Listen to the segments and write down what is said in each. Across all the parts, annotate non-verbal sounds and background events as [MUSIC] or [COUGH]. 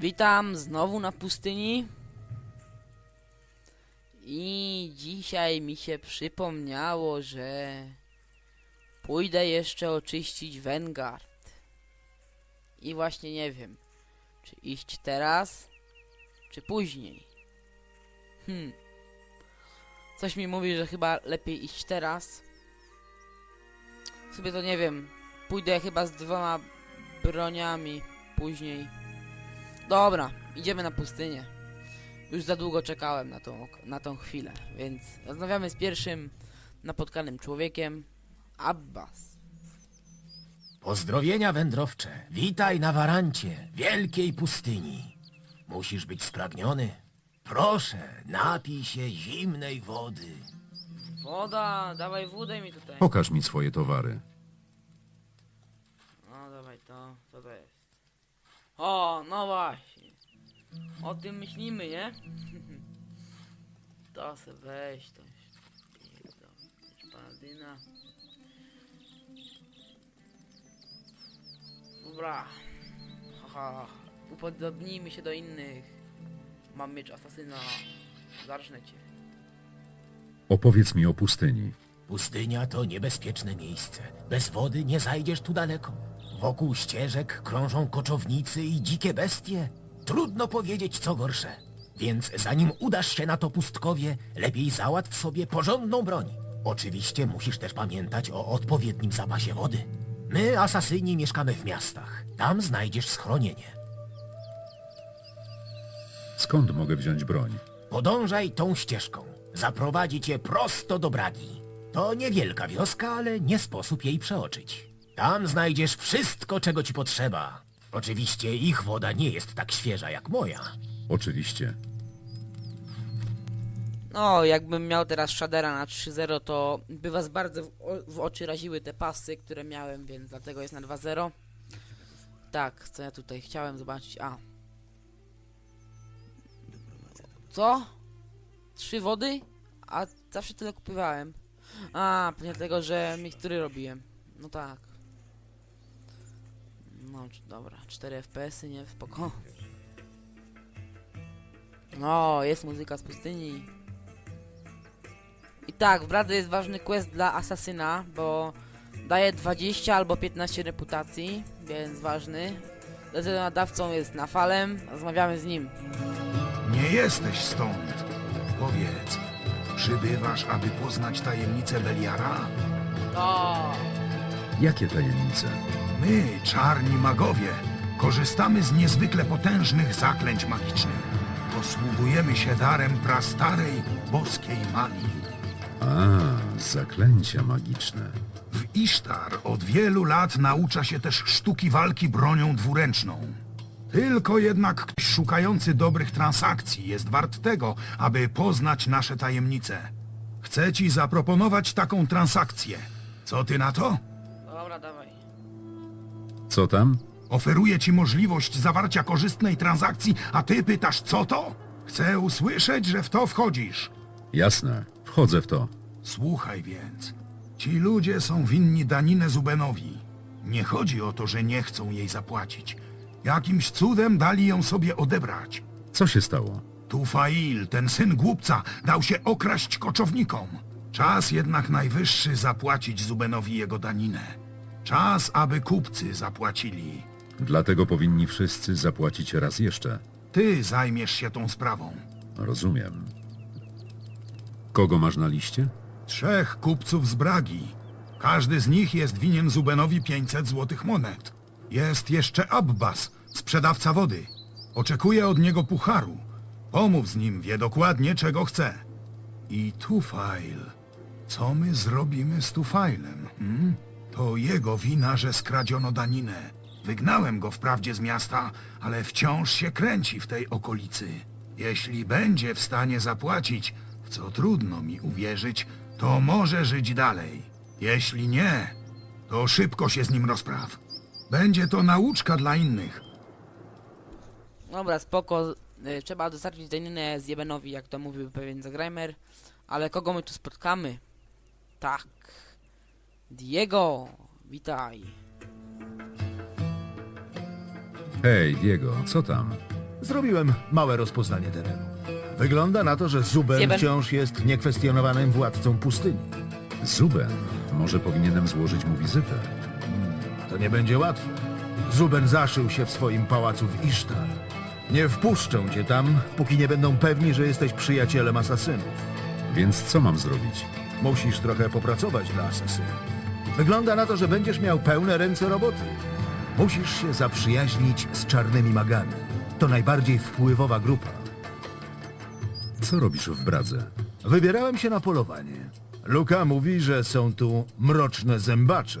Witam znowu na pustyni. I dzisiaj mi się przypomniało, że pójdę jeszcze oczyścić Vanguard. I właśnie nie wiem, czy iść teraz, czy później. Hmm. Coś mi mówi, że chyba lepiej iść teraz. Sobie to nie wiem. Pójdę chyba z dwoma broniami później. Dobra, idziemy na pustynię. Już za długo czekałem na tą, na tą chwilę, więc rozmawiamy z pierwszym napotkanym człowiekiem, Abbas. Pozdrowienia wędrowcze. Witaj na warancie wielkiej pustyni. Musisz być spragniony. Proszę, napij się zimnej wody. Woda, dawaj wódę mi tutaj. Pokaż mi swoje towary. No dawaj to, co to jest? O, no właśnie. O tym myślimy, nie? [LAUGHS] to se weź, to jest paladyna. Dobra. Haha. Upodobnijmy się do innych. Mam miecz asasyna. Zacznę cię. Opowiedz mi o pustyni. Pustynia to niebezpieczne miejsce. Bez wody nie zajdziesz tu daleko. Wokół ścieżek krążą koczownicy i dzikie bestie. Trudno powiedzieć co gorsze. Więc zanim udasz się na to pustkowie, lepiej załatw sobie porządną broń. Oczywiście musisz też pamiętać o odpowiednim zapasie wody. My, asasyni, mieszkamy w miastach. Tam znajdziesz schronienie. Skąd mogę wziąć broń? Podążaj tą ścieżką. Zaprowadzi cię prosto do Bragi. To niewielka wioska, ale nie sposób jej przeoczyć. Tam znajdziesz wszystko, czego ci potrzeba. Oczywiście ich woda nie jest tak świeża jak moja. Oczywiście. No, jakbym miał teraz shadera na 3.0, to by was bardzo w, o, w oczy raziły te pasy, które miałem, więc dlatego jest na 2.0. Tak, co ja tutaj chciałem zobaczyć? A. Co? Trzy wody? A zawsze tyle kupowałem. A, pewnie dlatego, że mikstury robiłem. No tak. No, dobra, 4 FPS-y, nie? Spoko. No, jest muzyka z pustyni. I tak, w Bradze jest ważny quest dla asasyna, bo daje 20 albo 15 reputacji, więc ważny. Nadawcą jest Nafalem, rozmawiamy z nim. Nie jesteś stąd. Powiedz, przybywasz, aby poznać tajemnicę Beliara? O, Jakie tajemnice? My, czarni magowie, korzystamy z niezwykle potężnych zaklęć magicznych. Posługujemy się darem prastarej, boskiej magii. A, zaklęcia magiczne. W Isztar od wielu lat naucza się też sztuki walki bronią dwuręczną. Tylko jednak ktoś szukający dobrych transakcji jest wart tego, aby poznać nasze tajemnice. Chcę ci zaproponować taką transakcję. Co ty na to? Co tam? Oferuję ci możliwość zawarcia korzystnej transakcji, a ty pytasz co to? Chcę usłyszeć, że w to wchodzisz. Jasne, wchodzę w to. Słuchaj więc. Ci ludzie są winni daninę Zubenowi. Nie chodzi o to, że nie chcą jej zapłacić. Jakimś cudem dali ją sobie odebrać. Co się stało? Tufail, ten syn głupca, dał się okraść koczownikom. Czas jednak najwyższy zapłacić Zubenowi jego daninę. Czas, aby kupcy zapłacili. Dlatego powinni wszyscy zapłacić raz jeszcze. Ty zajmiesz się tą sprawą. Rozumiem. Kogo masz na liście? Trzech kupców z Bragi. Każdy z nich jest winien Zubenowi 500 złotych monet. Jest jeszcze Abbas, sprzedawca wody. Oczekuje od niego pucharu. Pomów z nim, wie dokładnie czego chce. I Tufail. Co my zrobimy z Tufailem? Hmm? To jego wina, że skradziono daninę. Wygnałem go wprawdzie z miasta, ale wciąż się kręci w tej okolicy. Jeśli będzie w stanie zapłacić, w co trudno mi uwierzyć, to może żyć dalej. Jeśli nie, to szybko się z nim rozpraw. Będzie to nauczka dla innych. Dobra, spoko. Y, Trzeba dostarczyć daninę zjebenowi, jak to mówił pewien zagrajmer. Ale kogo my tu spotkamy? Tak. Diego, witaj. Hej, Diego, co tam? Zrobiłem małe rozpoznanie terenu. Wygląda na to, że Zuben Zjeben. wciąż jest niekwestionowanym władcą pustyni. Zuben. Może powinienem złożyć mu wizytę. To nie będzie łatwo. Zuben zaszył się w swoim pałacu w Isztar. Nie wpuszczą cię tam, póki nie będą pewni, że jesteś przyjacielem asasynów. Więc co mam zrobić? Musisz trochę popracować dla asasynów. Wygląda na to, że będziesz miał pełne ręce roboty. Musisz się zaprzyjaźnić z czarnymi magami. To najbardziej wpływowa grupa. Co robisz w Bradze? Wybierałem się na polowanie. Luka mówi, że są tu mroczne zębacze.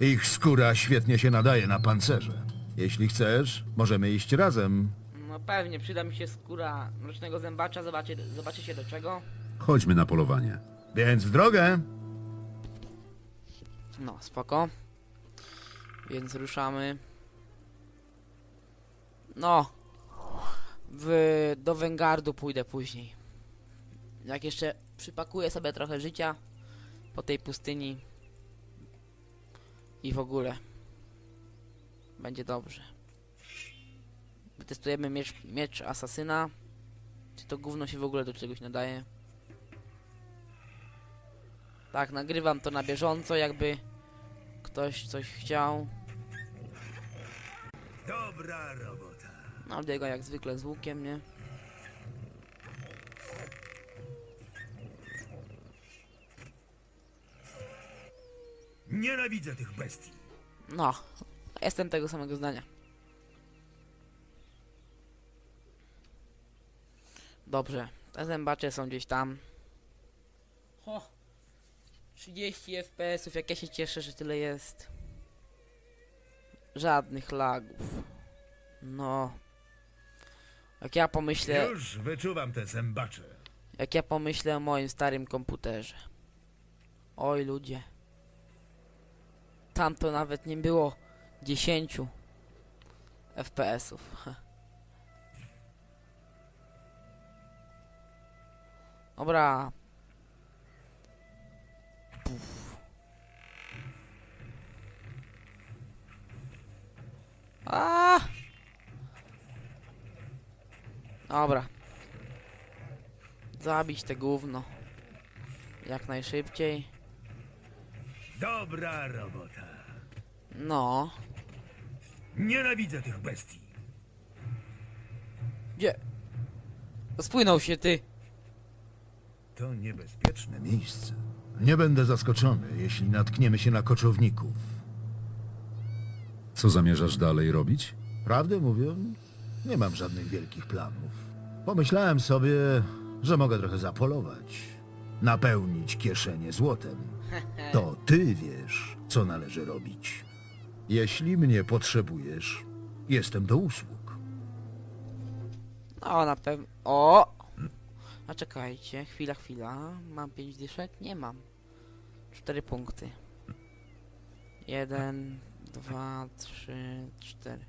Ich skóra świetnie się nadaje na pancerze. Jeśli chcesz, możemy iść razem. No pewnie, przyda mi się skóra mrocznego zębacza, zobaczy, zobaczycie do czego. Chodźmy na polowanie. Więc w drogę! No, spoko. Więc ruszamy. No. W, do Wengardu pójdę później. Jak jeszcze przypakuję sobie trochę życia po tej pustyni. I w ogóle. Będzie dobrze. Testujemy miecz, miecz asasyna. Czy to gówno się w ogóle do czegoś nadaje? Tak, nagrywam to na bieżąco, jakby ktoś coś chciał. Dobra robota. No, biega jak zwykle z łukiem, nie? Nienawidzę tych bestii. No, jestem tego samego zdania. Dobrze, te zębacze są gdzieś tam. Ho, 30 FPS-ów, jak ja się cieszę, że tyle jest. Żadnych lagów. No. Jak ja pomyślę, Już wyczuwam te zębacze. jak ja pomyślę o moim starym komputerze. Oj ludzie. Tam to nawet nie było 10 FPS-ów. [LAUGHS] Dobra. Puf. A! Dobra. Zabić te gówno. Jak najszybciej. Dobra robota. No. Nienawidzę tych bestii. Gdzie? Spłynął się ty. To niebezpieczne miejsce. Nie będę zaskoczony, jeśli natkniemy się na koczowników. Co zamierzasz dalej robić? Prawdę mówiąc, nie mam żadnych wielkich planów. Pomyślałem sobie, że mogę trochę zapolować. Napełnić kieszenie złotem. To ty wiesz, co należy robić. Jeśli mnie potrzebujesz, jestem do usług. No na pewno. O! A czekajcie, chwila, chwila. Mam 5 dyszek? Nie mam. 4 punkty. 1, 2, 3, 4.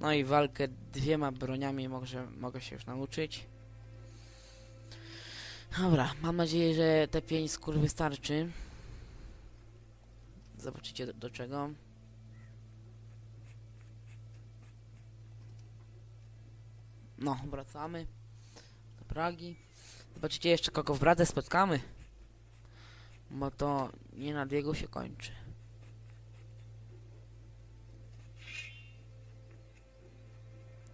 No i walkę dwiema broniami może, mogę się już nauczyć. Dobra, mam nadzieję, że te 5 skór wystarczy. Zobaczycie do, do czego. No, wracamy do Pragi. Zobaczycie jeszcze kogo w Pradze spotkamy. Bo to nie na biegu się kończy.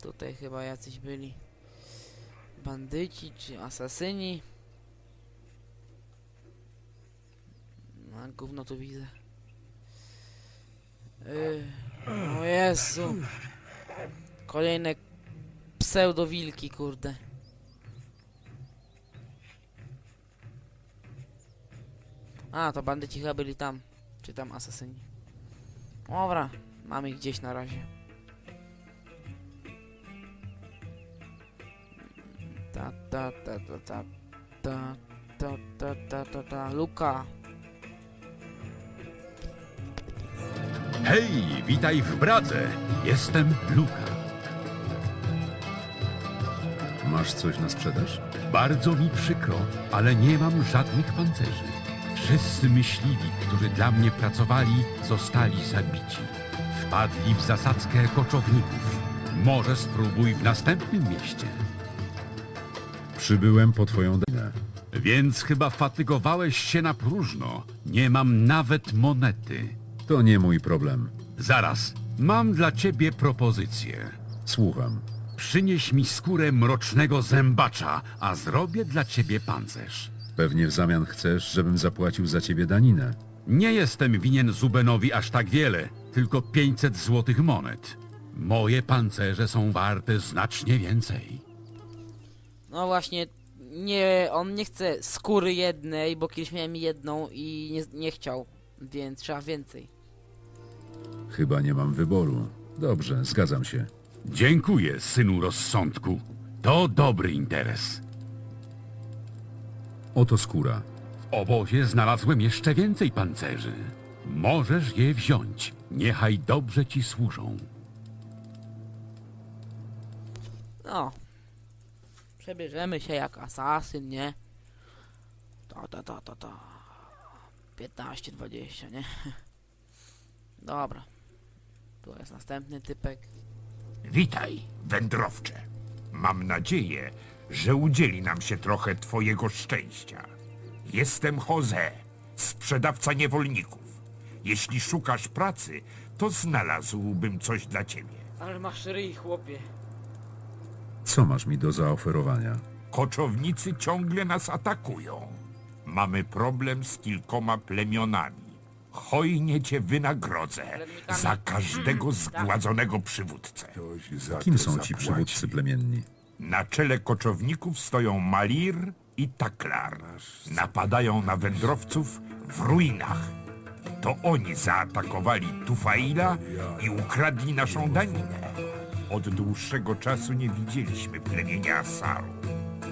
Tutaj chyba jacyś byli bandyci czy asasyni. No, gówno tu widzę. Yy, o Jezu. Kolejne pseudowilki, kurde. A, to bandyci chyba byli tam. Czy tam asasyni. Dobra, mamy ich gdzieś na razie. Ta ta ta ta ta ta ta ta ta ta ta Luka. Hej, witaj w Bradze. Jestem Luka. Masz coś na sprzedaż? Bardzo mi przykro, ale nie mam żadnych pancerzy. Wszyscy myśliwi, którzy dla mnie pracowali, zostali zabici. Wpadli w zasadzkę koczowników. Może spróbuj w następnym mieście. Przybyłem po twoją danę. Więc chyba fatygowałeś się na próżno. Nie mam nawet monety. To nie mój problem. Zaraz, mam dla ciebie propozycję. Słucham. Przynieś mi skórę mrocznego zębacza, a zrobię dla ciebie pancerz. Pewnie w zamian chcesz, żebym zapłacił za ciebie daninę. Nie jestem winien Zubenowi aż tak wiele, tylko 500 złotych monet. Moje pancerze są warte znacznie więcej. No właśnie, nie, on nie chce skóry jednej, bo kiedyś miałem jedną i nie, nie chciał, więc trzeba więcej. Chyba nie mam wyboru. Dobrze, zgadzam się. Dziękuję, synu rozsądku. To dobry interes. Oto skóra. W obozie znalazłem jeszcze więcej pancerzy. Możesz je wziąć. Niechaj dobrze ci służą. No. Przebierzemy się jak asasyn, nie? Ta, ta, ta, ta, ta. 15, 20, nie? [LAUGHS] Dobra. Tu jest następny typek. Witaj, wędrowcze. Mam nadzieję, że udzieli nam się trochę twojego szczęścia. Jestem Jose, sprzedawca niewolników. Jeśli szukasz pracy, to znalazłbym coś dla ciebie. Ale masz ryj, chłopie. Co masz mi do zaoferowania? Koczownicy ciągle nas atakują. Mamy problem z kilkoma plemionami. Hojnie cię wynagrodzę za każdego zgładzonego przywódcę. Kim są ci przywódcy plemienni? Na czele koczowników stoją Malir i Taklar. Napadają na wędrowców w ruinach. To oni zaatakowali Tufaila i ukradli naszą daninę. Od dłuższego czasu nie widzieliśmy plemienia Asaru.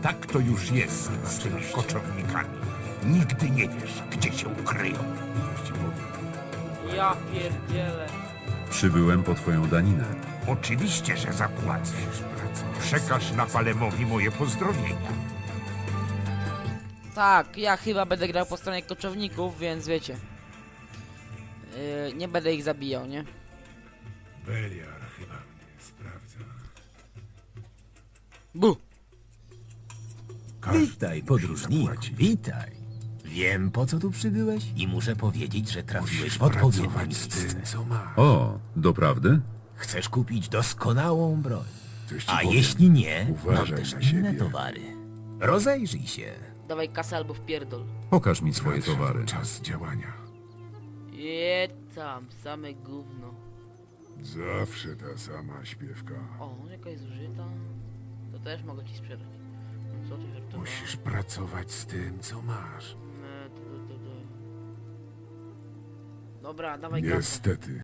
Tak to już jest z tymi koczownikami. Nigdy nie wiesz, gdzie się ukryją. Ja pierdzielę. Przybyłem po twoją daninę. Oczywiście, że zapłacisz. Przekaż Napalemowi moje pozdrowienia. Tak, ja chyba będę grał po stronie koczowników, więc wiecie. Yy, nie będę ich zabijał, nie? Beliar chyba mnie sprawdza. Bu! Witaj, podróżniku, witaj. Wiem, po co tu przybyłeś i muszę powiedzieć, że trafiłeś w odpowiednie miejsce. O, doprawdy? Chcesz kupić doskonałą broń. A jeśli nie, mam też inne towary. Rozejrzyj się. Dawaj kasę albo wpierdol. Pokaż mi swoje towary. Czas działania. Je tam, same gówno. Zawsze ta sama śpiewka. O, jakaś zużyta. To też mogę ci sprzedać. No co ty żartowałeś? pracować z tym, co masz. E, tu, tu, tu, tu. Dobra, dawaj kasę. Niestety.